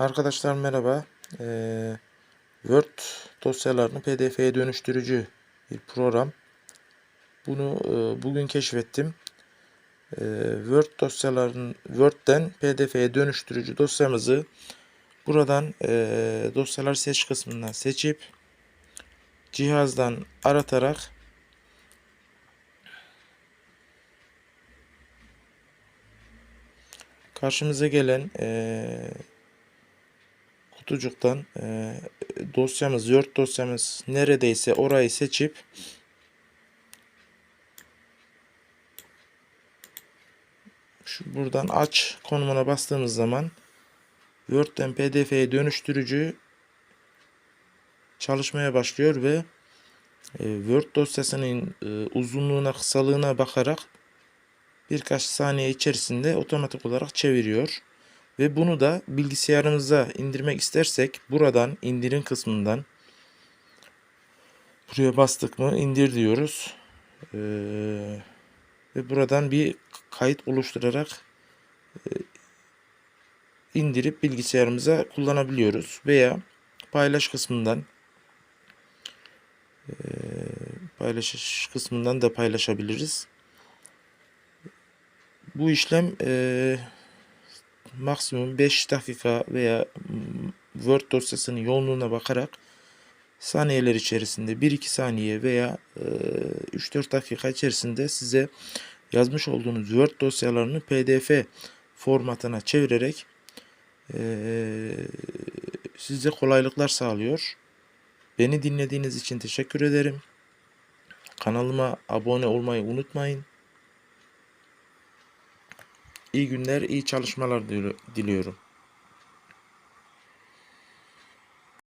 Arkadaşlar merhaba. Ee, Word dosyalarını PDF'ye dönüştürücü bir program. Bunu e, bugün keşfettim. Ee, Word dosyalarının Word'den PDF'ye dönüştürücü dosyamızı buradan e, dosyalar seç kısmından seçip cihazdan aratarak karşımıza gelen eee kutucuktan eee, dosyamız, Word dosyamız neredeyse orayı seçip şu buradan aç konumuna bastığımız zaman Word'den PDF'ye dönüştürücü çalışmaya başlıyor ve e, Word dosyasının e, uzunluğuna, kısalığına bakarak birkaç saniye içerisinde otomatik olarak çeviriyor. Ve bunu da bilgisayarımıza indirmek istersek buradan indirin kısmından buraya bastık mı indir diyoruz. Ee, ve buradan bir kayıt oluşturarak e, indirip bilgisayarımıza kullanabiliyoruz. Veya paylaş kısmından e, paylaş kısmından da paylaşabiliriz. Bu işlem e, maksimum 5 dakika veya Word dosyasının yoğunluğuna bakarak saniyeler içerisinde 1-2 saniye veya e, 3-4 dakika içerisinde size yazmış olduğunuz Word dosyalarını PDF formatına çevirerek size kolaylıklar sağlıyor. Beni dinlediğiniz için teşekkür ederim. Kanalıma abone olmayı unutmayın. İyi günler, iyi çalışmalar dili- diliyorum.